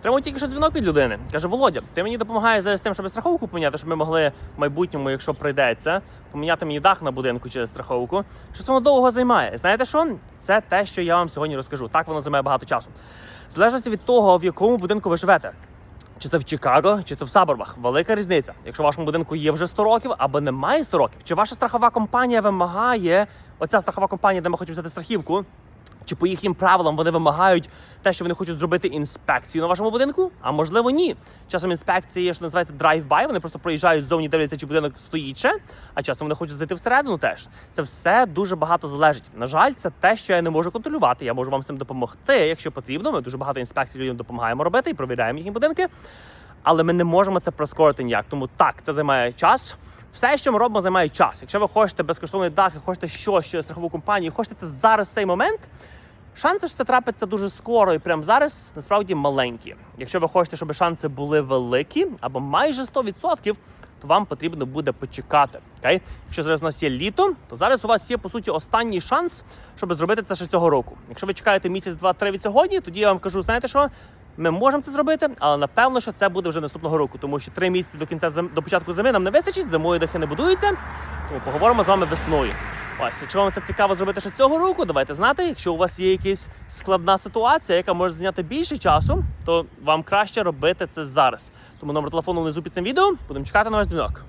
Треба тільки що дзвінок від людини. Каже: Володя, ти мені допомагаєш зараз з тим, щоб страховку поміняти, щоб ми могли в майбутньому, якщо прийдеться, поміняти мені дах на будинку через страховку. Що воно довго займає? Знаєте що? Це те, що я вам сьогодні розкажу. Так воно займає багато часу. В залежності від того, в якому будинку ви живете. Чи це в Чикаго, чи це в Саборбах. Велика різниця. Якщо в вашому будинку є вже 100 років або немає 100 років, чи ваша страхова компанія вимагає, оця страхова компанія, де ми хочемо взяти страхівку, чи по їхнім правилам вони вимагають те, що вони хочуть зробити інспекцію на вашому будинку? А можливо, ні. Часом інспекції є, що називається drive-by, Вони просто проїжджають ззовні, дивляться, чи будинок стоїть ще, а часом вони хочуть зайти всередину теж. Це все дуже багато залежить. На жаль, це те, що я не можу контролювати. Я можу вам цим допомогти, якщо потрібно. Ми дуже багато інспекцій людям допомагаємо робити і провіряємо їхні будинки. Але ми не можемо це прискорити ніяк. Тому так, це займає час. Все, що ми робимо, займає час. Якщо ви хочете безкоштовний дах, хочете щось, що страхову компанію, хочете це зараз в цей момент. Шанси, що це трапиться дуже скоро і прямо зараз, насправді маленькі. Якщо ви хочете, щоб шанси були великі або майже 100%, то вам потрібно буде почекати. Окей? Якщо зараз у нас є літо, то зараз у вас є по суті останній шанс, щоб зробити це ще цього року. Якщо ви чекаєте місяць, два-три від сьогодні, тоді я вам кажу, знаєте що? Ми можемо це зробити, але напевно, що це буде вже наступного року, тому що три місяці до кінця зим... до початку зими нам не вистачить, зимою дахи не будуються. Тому поговоримо з вами весною. Ось, якщо вам це цікаво зробити ще цього року, давайте знати. Якщо у вас є якась складна ситуація, яка може зайняти більше часу, то вам краще робити це зараз. Тому номер телефону внизу під цим відео. Будемо чекати на ваш дзвінок.